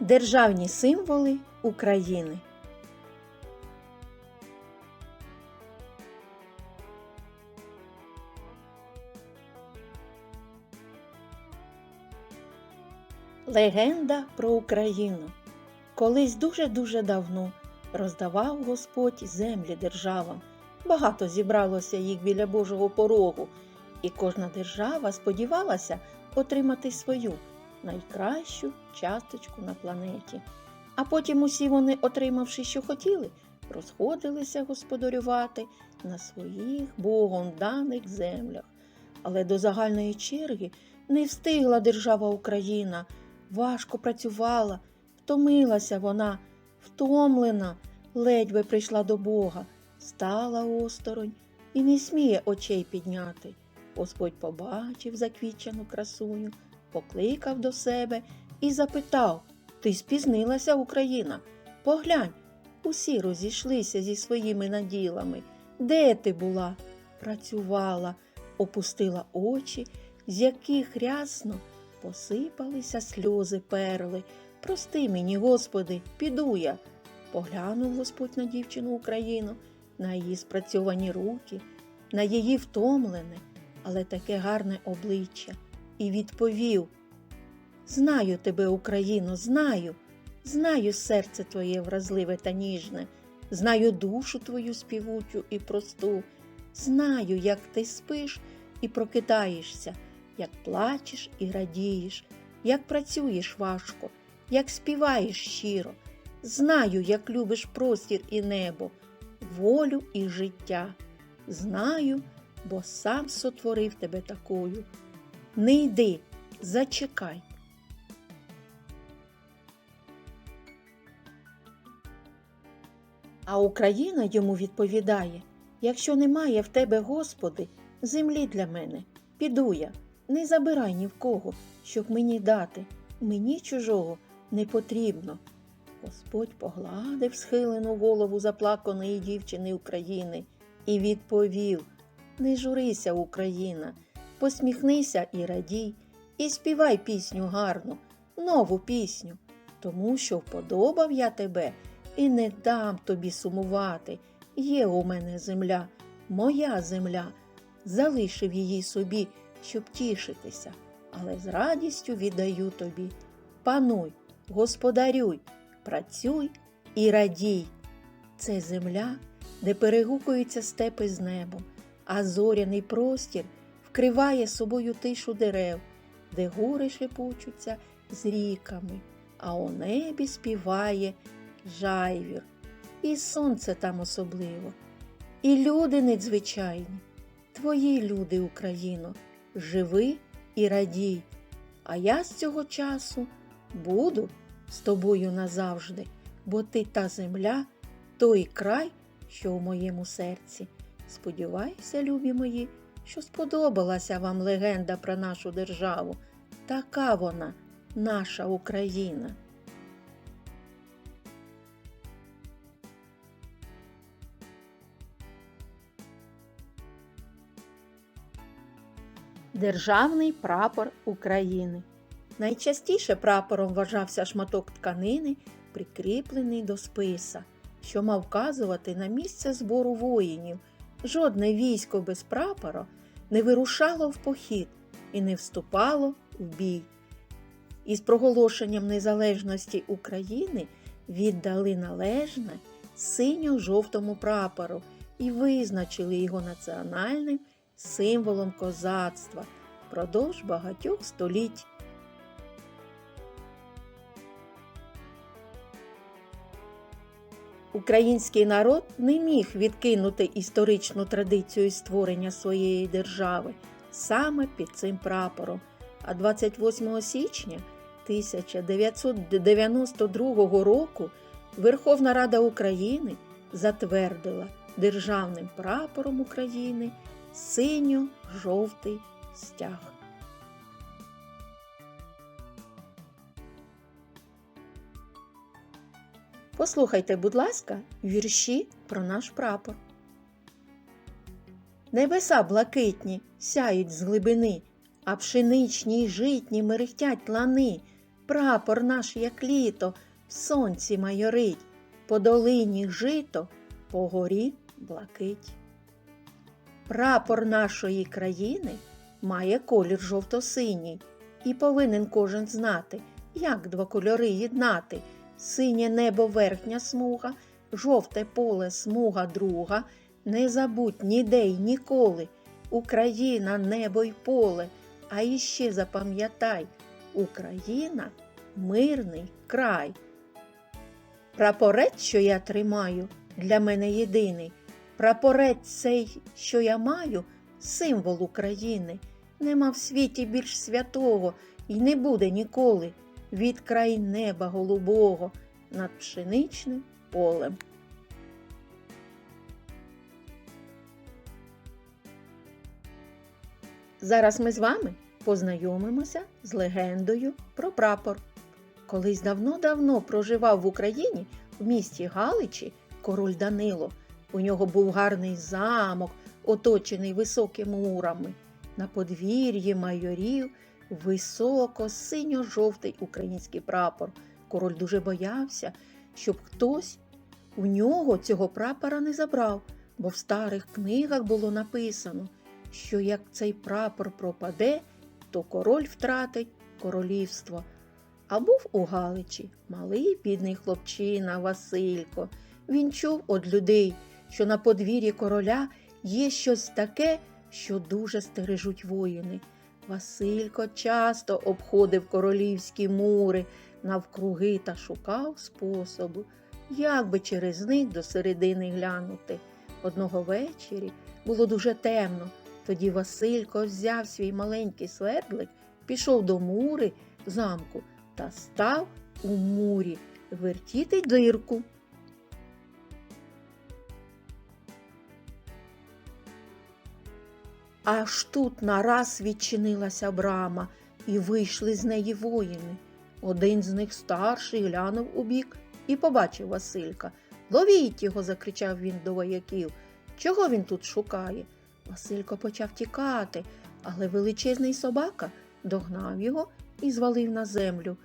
Державні символи України. Легенда про Україну. Колись дуже-дуже давно роздавав Господь землі державам. Багато зібралося їх біля Божого порогу, і кожна держава сподівалася отримати свою найкращу часточку на планеті. А потім усі вони, отримавши, що хотіли, розходилися господарювати на своїх Богом даних землях. Але до загальної черги не встигла держава Україна, важко працювала, втомилася вона, втомлена, ледве прийшла до Бога, стала осторонь і не сміє очей підняти. Господь побачив заквічену красуню, покликав до себе і запитав Ти спізнилася, Україна? Поглянь, усі розійшлися зі своїми наділами. Де ти була? Працювала, опустила очі, з яких рясно посипалися сльози перли. Прости мені, Господи, піду я. Поглянув Господь на дівчину Україну, на її спрацьовані руки, на її втомлене, але таке гарне обличчя, і відповів Знаю тебе, Україно, знаю, знаю серце твоє вразливе та ніжне, знаю душу твою співучу і просту, знаю, як ти спиш і прокидаєшся, як плачеш і радієш, як працюєш важко, як співаєш щиро. Знаю, як любиш простір і небо, волю і життя. Знаю, бо сам сотворив тебе такою. Не йди, зачекай. А Україна йому відповідає: якщо немає в тебе, Господи, землі для мене, піду я, не забирай ні в кого, щоб мені дати, мені чужого не потрібно. Господь погладив схилену голову заплаканої дівчини України і відповів: Не журися, Україна, посміхнися і радій, і співай пісню гарну, нову пісню, тому що вподобав я тебе і не дам тобі сумувати. Є у мене земля, моя земля, залишив її собі, щоб тішитися, але з радістю віддаю тобі. Пануй, господарюй, працюй і радій. Це земля, де перегукуються степи з небом, а зоряний простір вкриває собою тишу дерев, де гори шепочуться з ріками, а у небі співає жайвір. І сонце там особливо, і люди надзвичайні. Твої люди, Україно, живи і радій. А я з цього часу буду з тобою назавжди, бо ти та земля, той край, що у моєму серці. Сподіваюся, любі мої, що сподобалася вам легенда про нашу державу. Така вона, наша Україна. Державний прапор України. Найчастіше прапором вважався шматок тканини, прикріплений до списа, що мав вказувати на місце збору воїнів. Жодне військо без прапора не вирушало в похід і не вступало в бій. Із проголошенням незалежності України віддали належне синьо-жовтому прапору і визначили його національним символом козацтва впродовж багатьох століть. Український народ не міг відкинути історичну традицію створення своєї держави саме під цим прапором. А 28 січня 1992 року Верховна Рада України затвердила державним прапором України синьо-жовтий стяг. Послухайте, будь ласка, вірші про наш прапор. Небеса блакитні сяють з глибини, а пшеничні й житні мерехтять лани. прапор наш, як літо, в сонці майорить, по долині жито, по горі блакить. Прапор нашої країни має колір жовто-синій, і повинен кожен знати, як два кольори єднати. Синє небо верхня смуга, жовте поле смуга друга. Не забудь ніде й ніколи. Україна, небо й поле. А іще запам'ятай, Україна мирний край. Прапорець, що я тримаю, для мене єдиний. Прапорець цей, що я маю, символ України. Нема в світі більш святого і не буде ніколи від край неба голубого над пшеничним полем. Зараз ми з вами познайомимося з легендою про прапор. Колись давно-давно проживав в Україні в місті Галичі король Данило. У нього був гарний замок, оточений високими мурами. На подвір'ї майорів високо синьо-жовтий український прапор. Король дуже боявся, щоб хтось у нього цього прапора не забрав, бо в старих книгах було написано, що як цей прапор пропаде, то король втратить королівство. А був у Галичі малий бідний хлопчина Василько. Він чув від людей, що на подвір'ї короля є щось таке, що дуже стережуть воїни. Василько часто обходив королівські мури навкруги та шукав способу, як би через них до середини глянути. Одного вечері було дуже темно. Тоді Василько взяв свій маленький свердлик, пішов до мури замку та став у мурі вертіти дирку. Аж тут нараз відчинилася брама, і вийшли з неї воїни. Один з них старший глянув у бік і побачив Василька. Ловіть його, закричав він до вояків. Чого він тут шукає? Василько почав тікати, але величезний собака догнав його і звалив на землю.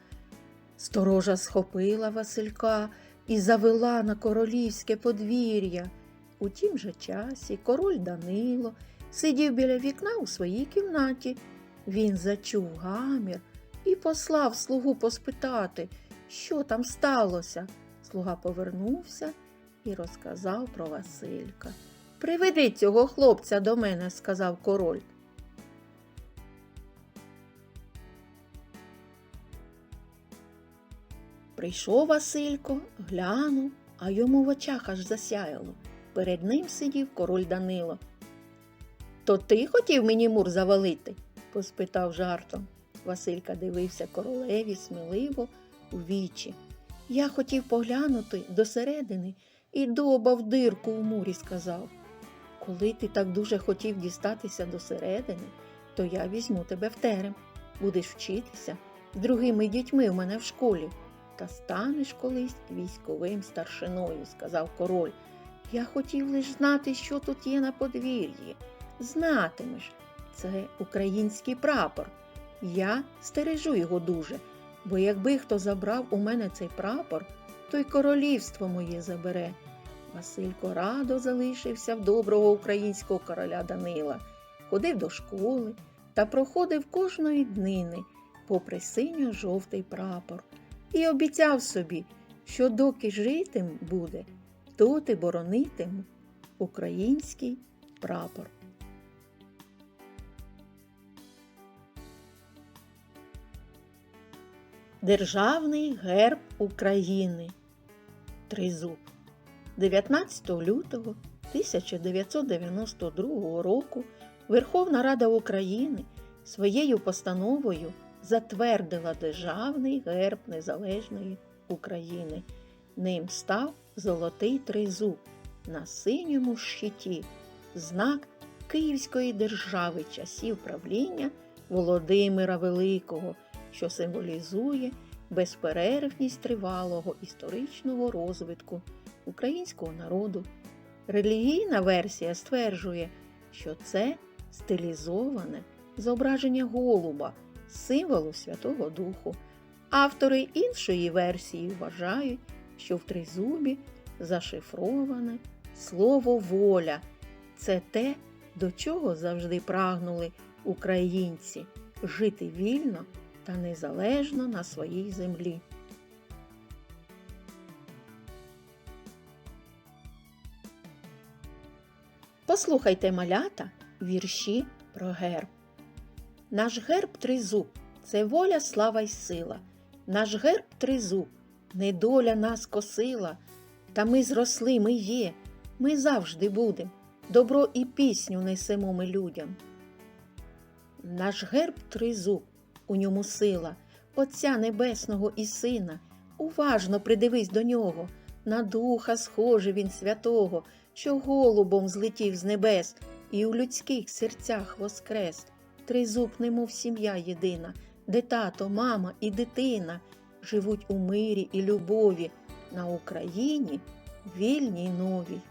Сторожа схопила Василька і завела на королівське подвір'я. У тім же часі король Данило сидів біля вікна у своїй кімнаті. Він зачув гамір і послав слугу поспитати, що там сталося. Слуга повернувся і розказав про Василька. Приведи цього хлопця до мене, сказав король. Прийшов Василько, глянув, а йому в очах аж засяяло. Перед ним сидів король Данило. То ти хотів мені мур завалити? поспитав жартом. Василька дивився королеві сміливо у вічі. Я хотів поглянути досередини і добав дирку у мурі, сказав. Коли ти так дуже хотів дістатися до середини, то я візьму тебе в терем. Будеш вчитися з другими дітьми в мене в школі, та станеш колись військовим старшиною, сказав король. Я хотів лиш знати, що тут є на подвір'ї. Знатимеш, це український прапор. Я стережу його дуже, бо якби хто забрав у мене цей прапор, то й королівство моє забере. Василько радо залишився в доброго українського короля Данила, ходив до школи та проходив кожної днини, попри синьо-жовтий прапор, і обіцяв собі, що доки житим буде, доти боронитиму український прапор. Державний герб України. Тризуб. 19 лютого 1992 року Верховна Рада України своєю постановою затвердила Державний герб Незалежної України. Ним став золотий тризуб на синьому щиті, знак Київської держави часів правління Володимира Великого, що символізує безперервність тривалого історичного розвитку українського народу. Релігійна версія стверджує, що це стилізоване зображення голуба, символу Святого Духу, Автори іншої версії вважають, що в тризубі зашифроване слово воля. Це те, до чого завжди прагнули українці жити вільно та незалежно на своїй землі. Послухайте малята вірші про герб. Наш герб тризуб це воля, слава й сила. Наш герб тризуб, недоля нас косила. Та ми зросли, ми є, ми завжди будем. Добро і пісню несемо ми людям. Наш герб тризуб, у ньому сила, Отця Небесного і Сина. Уважно придивись до нього, на духа схожий він святого, що голубом злетів з небес, і у людських серцях воскрес. Тризуб, немов сім'я єдина, де тато, мама і дитина живуть у мирі і любові на Україні вільній новій.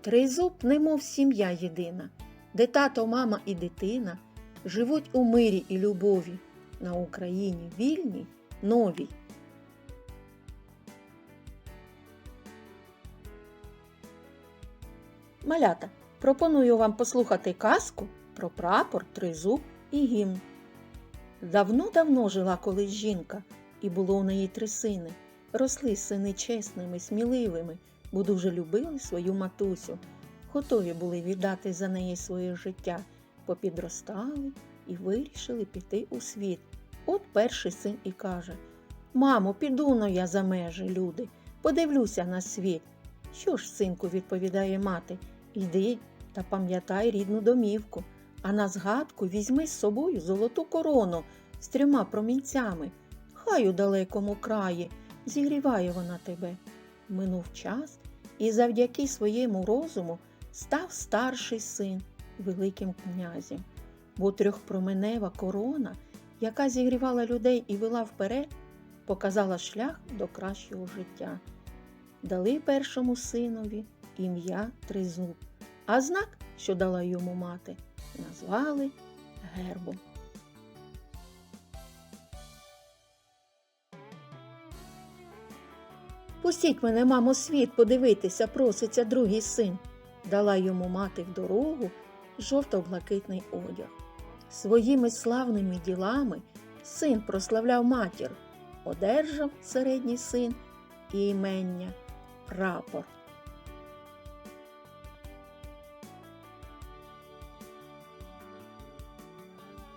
Тризуб, немов сім'я єдина, де тато, мама і дитина живуть у мирі і любові на Україні вільній новій. Малята, пропоную вам послухати казку про прапор, тризуб і гімн. Давно-давно жила колись жінка, і було у неї три сини. Росли сини чесними, сміливими, бо дуже любили свою матусю. Готові були віддати за неї своє життя, попідростали і вирішили піти у світ. От перший син і каже Мамо, піду но я за межі, люди, подивлюся на світ. Що ж, синку, відповідає мати, йди та пам'ятай рідну домівку, а на згадку візьми з собою золоту корону з трьома промінцями. Хай у далекому краї зігріває вона тебе. Минув час, і завдяки своєму розуму став старший син Великим князем, бо трьохпроменева корона, яка зігрівала людей і вела вперед, показала шлях до кращого життя. Дали першому синові ім'я Тризуб, а знак, що дала йому мати, назвали гербом. Пустіть мене, мамо, світ подивитися, проситься другий син. Дала йому мати в дорогу жовто-блакитний одяг. Своїми славними ділами син прославляв матір, одержав середній син і імення прапор.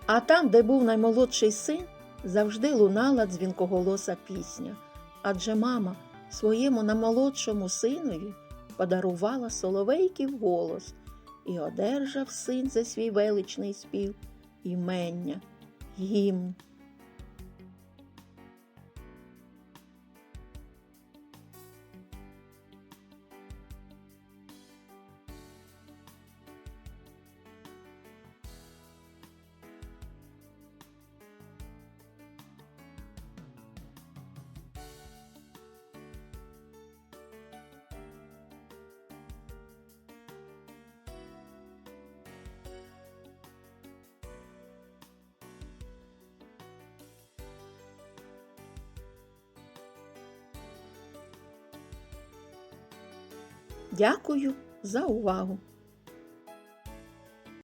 А там, де був наймолодший син, завжди лунала дзвінкоголоса пісня, адже мама своєму намолодшому синові подарувала соловейків голос і одержав син за свій величний спів імення, гімн. Дякую за увагу!